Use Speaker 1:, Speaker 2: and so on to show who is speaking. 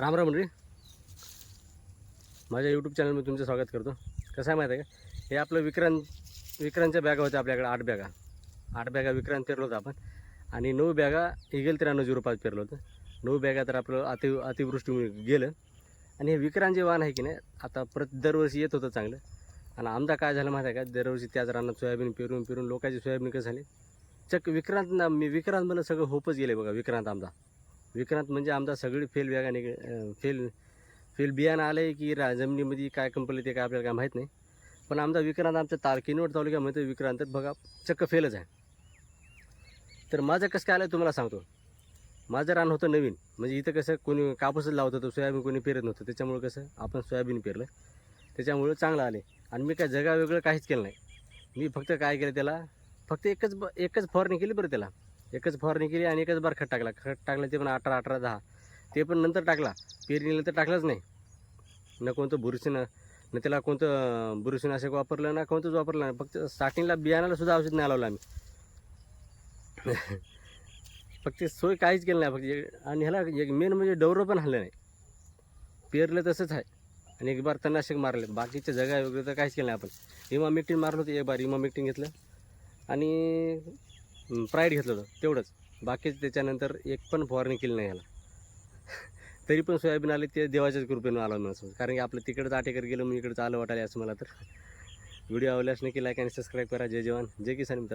Speaker 1: राम राम रे माझ्या यूट्यूब चॅनलमध्ये तुमचं स्वागत करतो. कसं आहे माहिती आहे का? हे आपलं विक्रांत विक्रांतच्या बॅगा होत्या आपल्याकडे आठ बॅगा. आठ बॅगा विक्रांत पेरलो होतं आपण. आणि नऊ बॅगा इगल त्र्याण्णव झिरो पाच पेरलं होतं. नऊ बॅगा तर आपलं अति अतिवृष्टीमुळे गेलं. आणि हे विक्रांत जे वाहन आहे की नाही आता प्रत दरवर्षी येत होतं चांगलं. आणि आमदा काय झालं माहिती आहे का? दरवर्षी त्याच रानात सोयाबीन पेरून पेरून लोकांची सोयाबीन कसं झाली? चक विक्रांत ना मी विक्रांत मला सगळं होपच गेले बघा विक्रांत आमदा. विक्रांत म्हणजे आमचा सगळी फेल वेगाने फेल फेल बियाणं आलं आहे की रा जमिनीमध्ये काय कंपनी ते काय आपल्याला काय माहीत नाही. पण आमचा विक्रांत आमच्या तारकिनवड तालुक्यामध्ये विक्रांत बघा चक्क फेलच आहे. तर माझं कसं काय आलं तुम्हाला सांगतो. माझं रान होतं नवीन. म्हणजे इथं कसं कोणी कापूसच लावत होतं सोयाबीन कोणी पेरत नव्हतं. त्याच्यामुळं कसं आपण सोयाबीन पेरलं. त्याच्यामुळं चांगलं आले आणि मी काय जगा वेगळं काहीच केलं नाही. मी फक्त काय केलं त्याला फक्त एकच ब एकच फवारणी केली बरं त्याला. एकच फवारणी केली आणि एकच बार खत टाकला. खत टाकलं ते पण अठरा अठरा दहा. ते पण नंतर टाकला. पेरणीला तर टाकलाच नाही. न कोणतं बुरशीनं न त्याला कोणतं बुरशीनाशक वापरलं ना कोणतंच वापरलं नाही. फक्त स्टार्टिंगला बियाणाला सुद्धा औषध नाही लावलं आम्ही. फक्त सोय काहीच केलं नाही. फक्त आणि ह्याला एक मेन म्हणजे डवरं पण हल्लं नाही. पेरलं तसंच आहे. आणि एक बार तणनाशक मारले. बाकीच्या जगा वगैरे तर काहीच केलं नाही आपण. इमा मिक्टीन मारलं होतं एक बार. इमा मिक्टीन घेतलं. आणि प्राईड घेतलं होतं तेवढंच. बाकीच त्याच्यानंतर एक पण फवारणी केली नाही याला. तरी पण सोयाबीन आले ते देवाच्याच कृपेनं आलं मी असं. कारण की आपलं तिकडचं आटेकर गेलं मग इकडचं आलं वाटायला असं मला तर. व्हिडिओ आवडल्यास नक्की लाईक आणि सबस्क्राईब करा. जय जवान. जय किसान मित्र